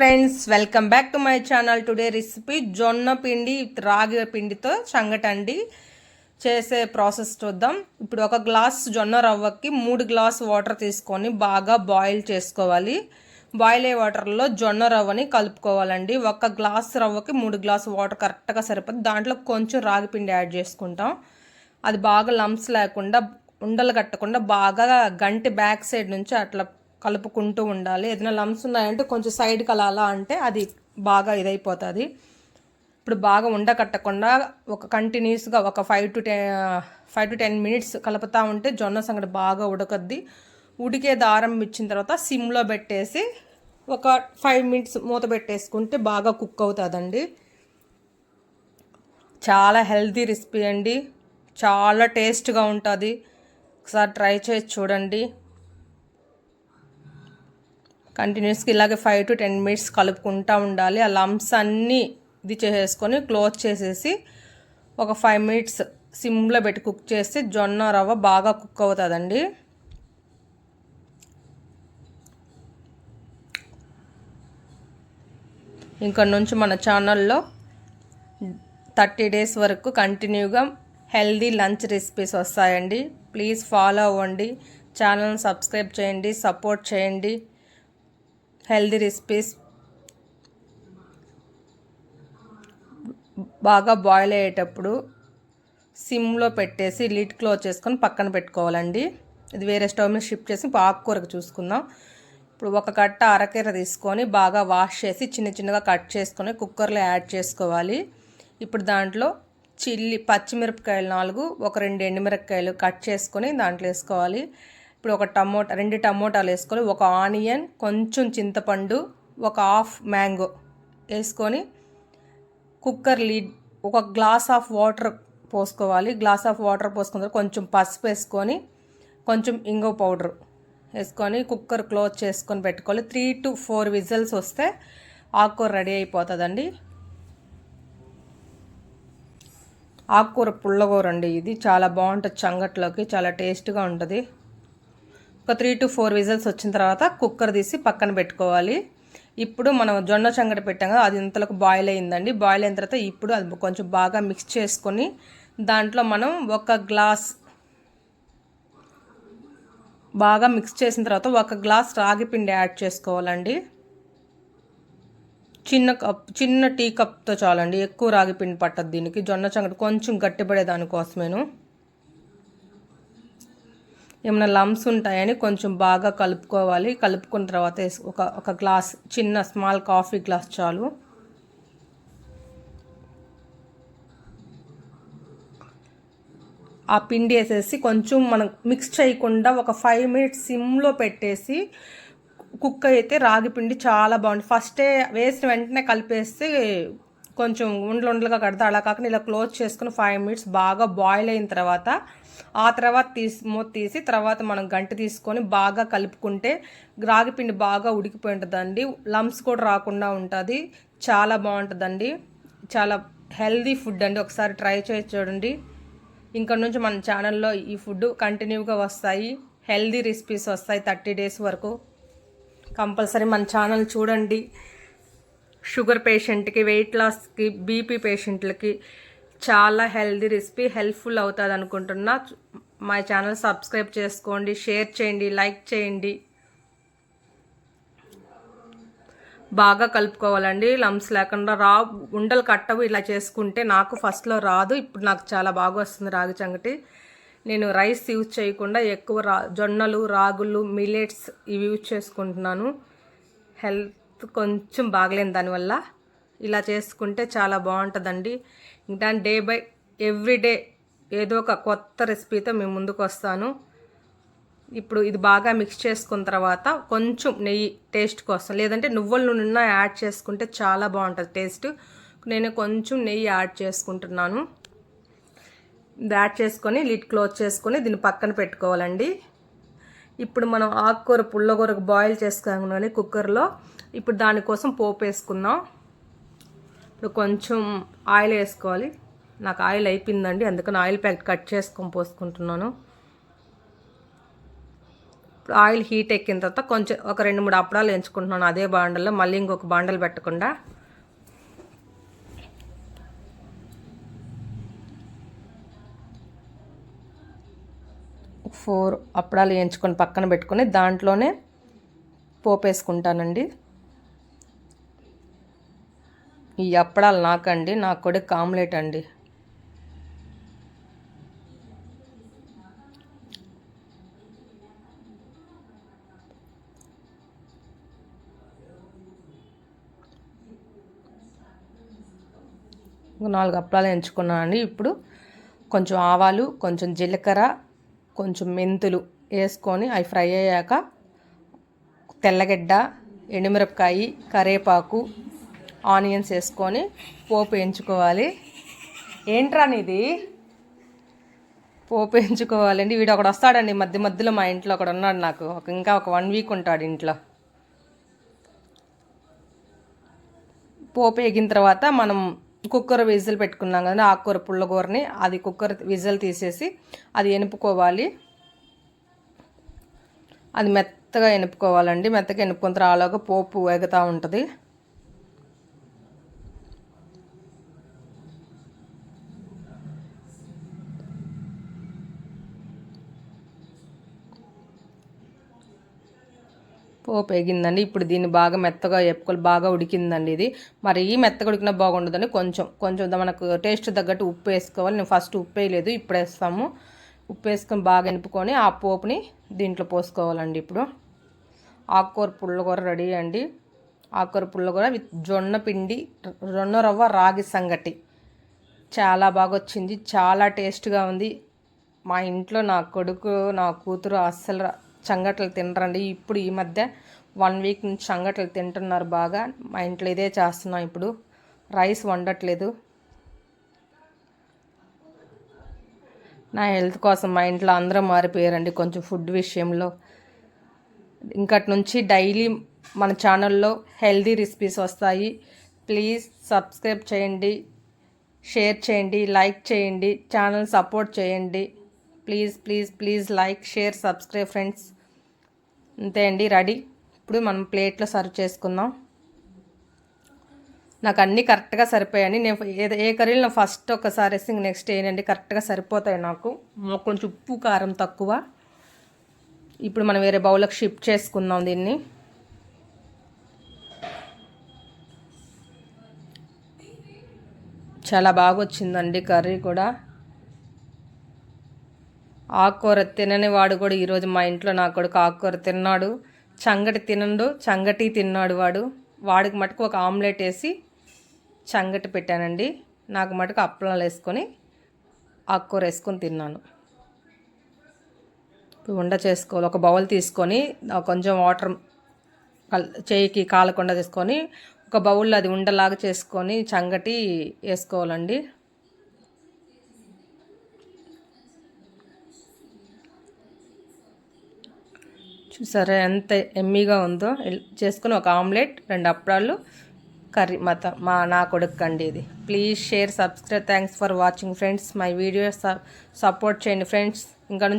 Friends welcome back to my channel. Today recipe జొన్న పిండి రాగి పిండితో సంగటండి చేసే ప్రాసెస్ చూద్దాం. ఇప్పుడు ఒక గ్లాస్ జొన్న రవ్వకి మూడు గ్లాస్ వాటర్ తీసుకొని బాగా బాయిల్ చేసుకోవాలి. బాయిల్ అయ్యే వాటర్లో జొన్న రవ్వని కలుపుకోవాలండి. ఒక గ్లాస్ రవ్వకి మూడు గ్లాస్ వాటర్ కరెక్ట్గా సరిపోతుంది. దాంట్లో కొంచెం రాగి పిండి యాడ్ చేసుకుంటాం. అది బాగా లంప్స్ లేకుండా ఉండలు కట్టకుండా బాగా గంటి బ్యాక్ సైడ్ నుంచి అట్లా కలుపుకుంటూ ఉండాలి. ఏదైనా లమ్స్ ఉన్నాయంటే కొంచెం సైడ్కి అలా అలా అంటే అది బాగా ఇదైపోతుంది. ఇప్పుడు బాగా ఉండకట్టకుండా ఒక కంటిన్యూస్గా ఒక five to ten five to ten minutes కలుపుతూ ఉంటే జొన్న సంగటి బాగా ఉడకద్ది. ఉడికే దారం ఇచ్చిన తర్వాత సిమ్లో పెట్టేసి ఒక ఫైవ్ మినిట్స్ మూత పెట్టేసుకుంటే బాగా కుక్ అవుతుందండి. చాలా హెల్తీ రెసిపీ అండి. చాలా టేస్ట్గా ఉంటుంది. ఒకసారి ట్రై చేసి చూడండి. కంటిన్యూస్గా ఇలాగే ఫైవ్ టు టెన్ మినిట్స్ కలుపుకుంటూ ఉండాలి. ఆ లంప్స్ అన్నీ ఇది చేసేసుకొని క్లోజ్ చేసేసి ఒక ఫైవ్ మినిట్స్ సిమ్లో పెట్టి కుక్ చేస్తే జొన్న రవ్వ బాగా కుక్ అవుతుందండి. ఇంకా నుంచి మన ఛానల్లో థర్టీ డేస్ వరకు కంటిన్యూగా హెల్దీ లంచ్ రెసిపీస్ వస్తాయండి. ప్లీజ్ ఫాలో అవ్వండి. ఛానల్ని సబ్స్క్రైబ్ చేయండి సపోర్ట్ చేయండి. హెల్దీ రెసిపీస్ బాగా బాయిల్ అయ్యేటప్పుడు సిమ్లో పెట్టేసి లిడ్ క్లోజ్ చేసుకొని పక్కన పెట్టుకోవాలండి. ఇది వేరే స్టవ్ మీద షిఫ్ట్ చేసి ఆకుకూరకు చూసుకుందాం. ఇప్పుడు ఒక కట్ట అరకీర తీసుకొని బాగా వాష్ చేసి చిన్న చిన్నగా కట్ చేసుకొని కుక్కర్లో యాడ్ చేసుకోవాలి. ఇప్పుడు దాంట్లో చిల్లి పచ్చిమిరపకాయలు నాలుగు ఒక రెండు ఎండుమిరపకాయలు కట్ చేసుకొని దాంట్లో వేసుకోవాలి. ఇప్పుడు ఒక టమోటా రెండు టమోటాలు వేసుకొని ఒక ఆనియన్ కొంచెం చింతపండు ఒక హాఫ్ మ్యాంగో వేసుకొని కుక్కర్ లీడ్ ఒక గ్లాస్ ఆఫ్ వాటర్ పోసుకోవాలి. గ్లాస్ ఆఫ్ వాటర్ పోసుకున్న కొంచెం పసుపు వేసుకొని కొంచెం ఇంగో పౌడర్ వేసుకొని కుక్కర్ క్లోజ్ చేసుకొని పెట్టుకోవాలి. త్రీ టు ఫోర్ విజిల్స్ వస్తే ఆకుకూర రెడీ అయిపోతుందండి. ఆకుకూర పుల్లగూర అండి ఇది. చాలా బాగుంటుంది చంగట్లోకి చాలా టేస్ట్గా ఉంటుంది. ఒక త్రీ టు ఫోర్ విజిల్స్ వచ్చిన తర్వాత కుక్కర్ తీసి పక్కన పెట్టుకోవాలి. ఇప్పుడు మనం జొన్న చంగటి పెట్టాం కదా అది ఇంతలోకి బాయిల్ అయిందండి. బాయిల్ అయిన తర్వాత ఇప్పుడు అది కొంచెం బాగా మిక్స్ చేసుకొని దాంట్లో మనం ఒక గ్లాస్ బాగా మిక్స్ చేసిన తర్వాత ఒక గ్లాస్ రాగి పిండి యాడ్ చేసుకోవాలండి. చిన్న కప్ చిన్న టీ కప్తో చాలండి. ఎక్కువ రాగి పిండి పట్టదు దీనికి. జొన్న చంగటి కొంచెం గట్టిపడే దానికోసమేను ఏమైనా లమ్స్ ఉంటాయని కొంచెం బాగా కలుపుకోవాలి. కలుపుకున్న తర్వాత ఒక ఒక గ్లాస్ చిన్న స్మాల్ కాఫీ గ్లాస్ చాలు. ఆ పిండి వేసేసి కొంచెం మనం మిక్స్ చేయకుండా ఒక ఫైవ్ మినిట్స్ సిమ్లో పెట్టేసి కుక్ అయితే రాగి పిండి చాలా బాగుంటుంది. ఫస్టే వేసిన వెంటనే కలిపేస్తే కొంచెం ఉండలు ఉండలుగా కడతా అలా కాకుండా ఇలా క్లోజ్ చేసుకుని ఫైవ్ మినిట్స్ బాగా బాయిల్ అయిన తర్వాత ఆ తర్వాత తీసి మూత తీసి తర్వాత మనం గంట తీసుకొని బాగా కలుపుకుంటే రాగిపిండి బాగా ఉడికిపోయి ఉంటుందండి. లమ్స్ కూడా రాకుండా ఉంటుంది. చాలా బాగుంటుందండి. చాలా హెల్దీ ఫుడ్ అండి. ఒకసారి ట్రై చేసి చూడండి. ఇంకా నుంచి మన ఛానల్లో ఈ ఫుడ్ కంటిన్యూగా వస్తాయి. హెల్దీ రెసిపీస్ వస్తాయి. థర్టీ డేస్ వరకు. కంపల్సరీ మన ఛానల్ చూడండి. షుగర్ పేషెంట్కి వెయిట్ లాస్కి బీపీ పేషెంట్లకి చాలా హెల్దీ రెసిపీ హెల్ప్ఫుల్ అవుతుంది అనుకుంటున్నా. మా ఛానల్ సబ్స్క్రైబ్ చేసుకోండి షేర్ చేయండి లైక్ చేయండి. బాగా కలుపుకోవాలండి. లమ్స్ లేకుండా రా ఉండలు కట్టవు ఇలా చేసుకుంటే నాకు ఫస్ట్లో రాదు ఇప్పుడు నాకు చాలా బాగా వస్తుంది రాగి చంగటి. నేను రైస్ యూజ్ చేయకుండా ఎక్కువ రా జొన్నలు రాగులు మిలెట్స్ ఇవి యూజ్ చేసుకుంటున్నాను. హెల్త్ కొంచెం బాగలేను దానివల్ల ఇలా చేసుకుంటే చాలా బాగుంటుందండి. ఇంకా డే బై ఎవ్రీ డే ఏదో ఒక కొత్త రెసిపీతో మేము ముందుకు వస్తాను. ఇప్పుడు ఇది బాగా మిక్స్ చేసుకున్న తర్వాత కొంచెం నెయ్యి టేస్ట్ కోసం లేదంటే నువ్వుల నూనె యాడ్ చేసుకుంటే చాలా బాగుంటుంది టేస్ట్. నేను కొంచెం నెయ్యి యాడ్ చేసుకుంటున్నాను. ఇది యాడ్ చేసుకొని లిడ్ క్లోజ్ చేసుకొని దీన్ని పక్కన పెట్టుకోవాలండి. ఇప్పుడు మనం ఆకుకూర పుల్లకూరకు బాయిల్ చేసుకున్నాను కుక్కర్లో ఇప్పుడు దానికోసం పోపు వేసుకుందాం. ఇప్పుడు కొంచెం ఆయిల్ వేసుకోవాలి. నాకు ఆయిల్ అయిపోయిందండి అందుకని ఆయిల్ ప్యాకెట్ కట్ చేసుకొని పోసుకుంటున్నాను. ఇప్పుడు ఆయిల్ హీట్ ఎక్కిన తర్వాత కొంచెం ఒక రెండు మూడు అప్పడాలు ఎంచుకుంటున్నాను అదే బాండల్లో మళ్ళీ ఇంకొక బాండలు పెట్టకుండా. ఫోర్ అప్పడాలు వేయించుకొని పక్కన పెట్టుకొని దాంట్లోనే పోపు వేసుకుంటానండి. ఈ అప్పడాలు నాకండి నా కొడుకు ఆమ్లెట్ అండి. నాలుగు అప్పడాలు ఎంచుకున్నానండి ఇప్పుడు కొంచెం ఆవాలు కొంచెం జీలకర్ర కొంచెం మెంతులు వేసుకొని అవి ఫ్రై అయ్యాక తెల్లగడ్డ ఎండుమిరపకాయ కరేపాకు ఆనియన్స్ వేసుకొని పోపు వేయించుకోవాలి ఏంట్రా ఇది పోపు వేయించుకోవాలండి వీడు ఒకడు వస్తాడండి మధ్య మధ్యలో మా ఇంట్లో ఒకడు ఉన్నాడు నాకు. ఒక ఇంకా ఒక వన్ వీక్ ఉంటాడు ఇంట్లో. పోపు వేగిన తర్వాత మనం కుక్కర్ విజిల్ పెట్టుకున్నాం కదా ఆకుకూర పుల్లకూరని అది కుక్కర్ విజిల్ తీసేసి అది ఎనుపుకోవాలి. అది మెత్తగా ఎనుపుకోవాలండి. మెత్తగా ఎనుపుకున్న తర్వాత పోపు వేగుతూ ఉంటుంది. పోపు వేగిందండి ఇప్పుడు దీన్ని బాగా మెత్తగా వేపుకోవాలి బాగా ఉడికిందండి ఇది. మరి ఈ మెత్తగా ఉడికినా బాగుండదని కొంచెం కొంచెం మనకు టేస్ట్ తగ్గట్టు ఉప్పు వేసుకోవాలి. నేను ఫస్ట్ ఉప్పు వేయలేదు ఇప్పుడు వేస్తాము. ఉప్పు వేసుకొని బాగా ఎనుపుకొని ఆ పోపుని దీంట్లో పోసుకోవాలండి ఇప్పుడు. ఆకుకూర పుల్లకూర రెడీ అండి. ఆకుకూర పుల్లకూర విత్ జొన్న పిండి జొన్న రవ్వ రాగి సంగటి. చాలా బాగా వచ్చింది. చాలా టేస్ట్గా ఉంది. మా ఇంట్లో నా కొడుకు నా కూతురు అస్సలు చంగట్లు తినరండి. ఇప్పుడు ఈ మధ్య వన్ వీక్ నుంచి చంగట్లు తింటున్నారు బాగా. మా ఇంట్లో ఇదే చేస్తున్నాం ఇప్పుడు. రైస్ వండట్లేదు. నా హెల్త్ కోసం మా ఇంట్లో అందరూ మారిపోయారండి కొంచెం ఫుడ్ విషయంలో. ఇంకటి నుంచి డైలీ మన ఛానల్లో హెల్దీ రెసిపీస్ వస్తాయి. ప్లీజ్ సబ్స్క్రైబ్ చేయండి షేర్ చేయండి లైక్ చేయండి ఛానల్ సపోర్ట్ చేయండి. Please please please like share subscribe friends. అంతే అండి రెడీ. ఇప్పుడు మనం ప్లేట్లో సర్వ్ చేసుకుందాం. నాకు అన్నీ కరెక్ట్గా సరిపోయాయి. నేను ఏ ఏ నా ఫస్ట్ ఒకసారి వేసి నెక్స్ట్ ఏంటండి కరెక్ట్గా సరిపోతాయి నాకు. కొంచెం ఉప్పు కారం తక్కువ. ఇప్పుడు మనం వేరే బౌల్కి షిఫ్ట్ చేసుకుందాం దీన్ని. చాలా బాగా వచ్చిందండి కర్రీ కూడా. ఆకుకూర తినని వాడు కూడా ఈరోజు మా ఇంట్లో నా కొడుకు ఆకుకూర తిన్నాడు. చంగటి తినండు చంగటి తిన్నాడు వాడు. వాడికి మటుకు ఒక ఆమ్లెట్ వేసి చంగటి పెట్టానండి. నాకు మటుకు అప్పలాలు వేసుకొని ఆకుకూర వేసుకొని తిన్నాను. ఉండ చేసుకోవాలి. ఒక బౌల్ తీసుకొని కొంచెం వాటర్ చేయికి కాలకుండా తీసుకొని ఒక బౌల్లో అది ఉండలాగా చేసుకొని చంగటి వేసుకోవాలండి. చూసారా ఎంత ఎమ్మీగా ఉందో చేసుకుని ఒక ఆమ్లెట్ రెండు అప్పడాలు కర్రీ మా మా నా కొడుకు అండి ఇది. Please share subscribe. Thanks for watching friends. My videos support చేయండి ఫ్రెండ్స్. ఇంకా నుంచి